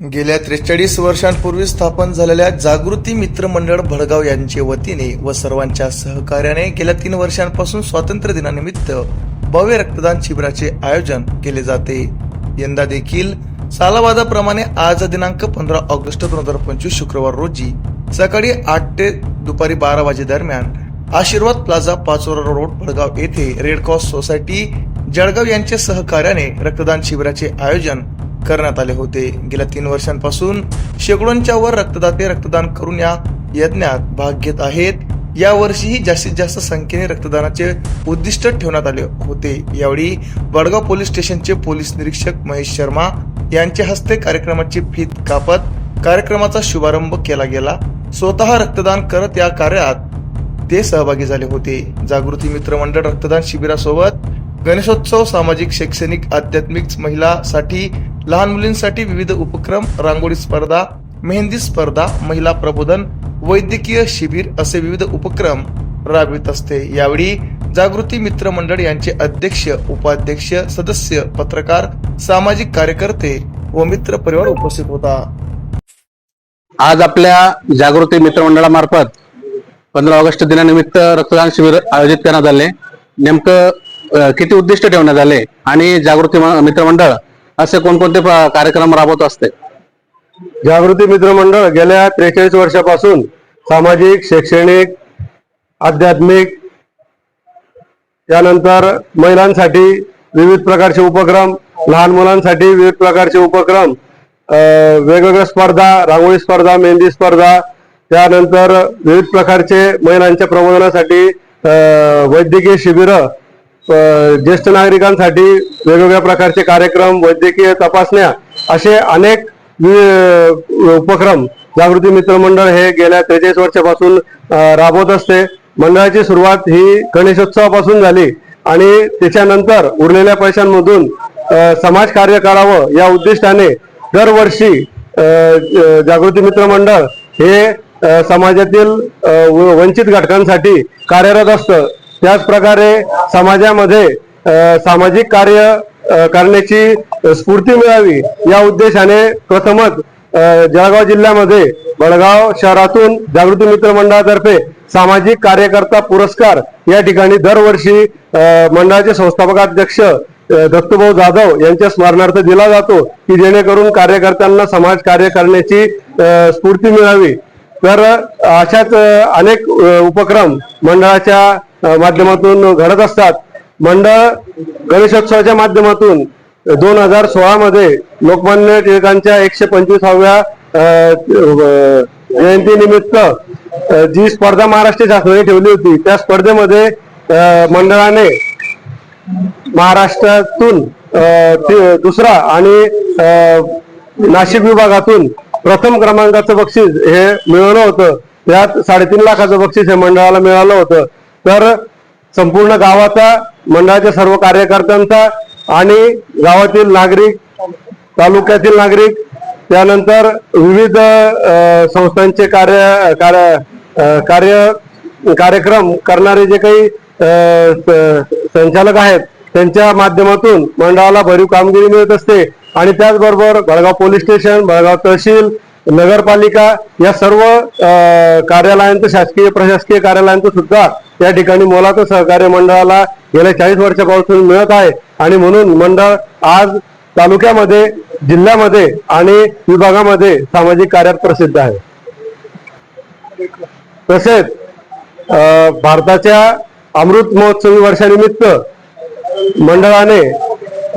गेल्या त्रेचाळीस वर्षांपूर्वी स्थापन झालेल्या जागृती मित्र मंडळ भडगाव यांचे वतीने व सर्वांच्या सहकार्याने गेल्या तीन वर्षांपासून स्वातंत्र्य दिनानिमित्त भव्य रक्तदान शिबिराचे आयोजन केले जाते. यंदा देखील सालावादाप्रमाणे आज दिनांक पंधरा ऑगस्ट दोन हजार पंचवीस शुक्रवार रोजी सकाळी आठ ते दुपारी बारा वाजे दरम्यान आशीर्वाद प्लाझा पाचोरा रोड भडगाव येथे रेड क्रॉस सोसायटी जळगाव यांच्या सहकार्याने रक्तदान शिबिराचे आयोजन करण्यात आले होते. गेल्या तीन वर्षांपासून शेकडोंच्या वर रक्तदाते रक्तदान करून या यज्ञात भाग घेत आहेत. यावर्षीही जास्तीत जास्त संख्येने रक्तदानाचे उद्दिष्ट ठेवण्यात आले होते. यावेळी वडगाव पोलीस स्टेशनचे पोलीस निरीक्षक महेश शर्मा यांच्या हस्ते कार्यक्रमाची फीत कापत कार्यक्रमाचा शुभारंभ केला गेला. स्वतः रक्तदान करत या कार्यात ते सहभागी झाले होते. जागृती मित्र मंडळ रक्तदान शिबिरासोबत गणेशोत्सव सामाजिक शैक्षणिक आध्यात्मिक महिलासाठी लहान मुलींसाठी विविध उपक्रम रांगोळी स्पर्धा मेहंदी स्पर्धा महिला प्रबोधन वैद्यकीय शिबिर असे विविध उपक्रम राबवित असते. यावेळी जागृती मित्र मंडळ यांचे अध्यक्ष उपाध्यक्ष सदस्य पत्रकार सामाजिक कार्यकर्ते व मित्र परिवार उपस्थित होता. आज आपल्या जागृती मित्रमंडळामार्फत पंधरा ऑगस्ट दिनानिमित्त रक्तदान शिबिर आयोजित करण्यात आले. नेमकं किती उद्दिष्ट ठेवण्यात आले? आणि जागृती मित्रमंडळ असे कोणकोणते कार्यक्रम राबवत असते? जागृती मित्र मंडळ गेल्या त्रेचाळीस वर्षापासून सामाजिक शैक्षणिक आध्यात्मिक त्यानंतर महिलांसाठी विविध प्रकारचे उपक्रम लहान मुलांसाठी विविध प्रकारचे उपक्रम अं, वेगवेगळ्या स्पर्धा रांगोळी स्पर्धा मेहंदी स्पर्धा त्यानंतर विविध प्रकारचे महिलांच्या प्रबोधनासाठी वैद्यकीय शिबिरं ज्येष्ठ नागरिकांसाठी वेगवेगळ्या प्रकारचे कार्यक्रम वैद्यकीय तपासण्या असे अनेक उपक्रम जागृती मित्र मंडळ हे गेल्या त्रेचाळीस वर्षापासून राबवत असते. मंडळाची सुरुवात ही गणेशोत्सवापासून झाली आणि त्याच्यानंतर उरलेल्या पैशांमधून समाज कार्य करावं या उद्दिष्टाने दरवर्षी जागृती मित्र मंडळ हे समाजातील व- वंचित घटकांसाठी कार्यरत असतं. त्याचप्रकारे समाजामध्ये सामाजिक कार्य करण्याची स्फूर्ती मिळावी या उद्देशाने प्रथमच जळगाव जिल्ह्यामध्ये बडगाव शहरातून जागृती मित्र मंडळातर्फे सामाजिक कार्यकर्ता पुरस्कार या ठिकाणी दरवर्षी मंडळाचे संस्थापकाध्यक्ष दत्तभाऊ जाधव यांच्या स्मरणार्थ दिला जातो की जेणेकरून कार्यकर्त्यांना समाज कार्य करण्याची स्फूर्ती मिळावी. तर अशाच अनेक उपक्रम मंडळाच्या माध्यमातून घडत असतात. मंडळ गणेशोत्सवाच्या माध्यमातून दोन हजार सोळा मध्ये लोकमान्य टिळकांच्या एकशे पंचवीसाव्या जयंती निमित्त जी स्पर्धा महाराष्ट्र शासनाने ठेवली होती त्या स्पर्धेमध्ये मंडळाने महाराष्ट्रातून दुसरा आणि नाशिक विभागातून प्रथम क्रमांकाचं बक्षीस हे मिळवलं होतं. त्यात साडेतीन लाखाचं बक्षीस हे मंडळाला मिळालं होतं. तर संपूर्ण गावाचा मंडळाच्या सर्व कार्यकर्त्यांचा आणि गावातील नागरिक तालुक्यातील नागरिक त्यानंतर विविध संस्थांचे कार्य कार्य कार्य कार्यक्रम करणारे जे काही स- संचालक आहेत त्यांच्या माध्यमातून मंडळाला भरीव कामगिरी मिळत असते. आणि त्याचबरोबर बळगाव पोलीस स्टेशन बळगाव तहसील नगरपालिका या सर्व कार्यालयांचं शासकीय प्रशासकीय कार्यालयांचं सुद्धा या ठिकाणी मोलाचं सहकार्य मंडळाला गेल्या चाळीस वर्षापासून मिळत आहे. आणि म्हणून मंडळ आज तालुक्यामध्ये जिल्ह्यामध्ये आणि विभागामध्ये सामाजिक कार्यात प्रसिद्ध आहे. तसेच भारताच्या अमृत महोत्सवी वर्षानिमित्त मंडळाने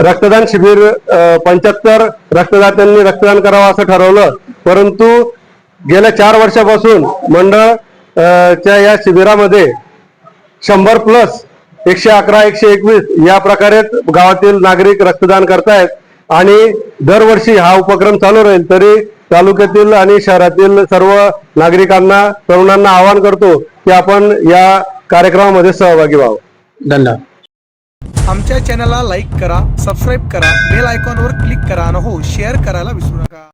रक्तदान शिबिर पंच्याहत्तर रक्तदात्यांनी रक्तदान करावं असं ठरवलं. परंतु गेल्या चार वर्षापासून मंडळ च्या या शिबिरामध्ये शंभर प्लस एकशे अकरा एकशे एकवीस या प्रकारे गावातील नागरिक रक्तदान करतायत आणि दरवर्षी हा उपक्रम चालू राहील. तरी तालुक्यातील आणि शहरातील सर्व नागरिकांना तरुणांना आवाहन करतो की आपण या कार्यक्रमामध्ये सहभागी व्हावं. धन्यवाद. आमच्या चॅनलला लाईक करा सबस्क्राईब करा बेल आयकॉनवर क्लिक करा आणि हो शेअर करायला विसरू नका.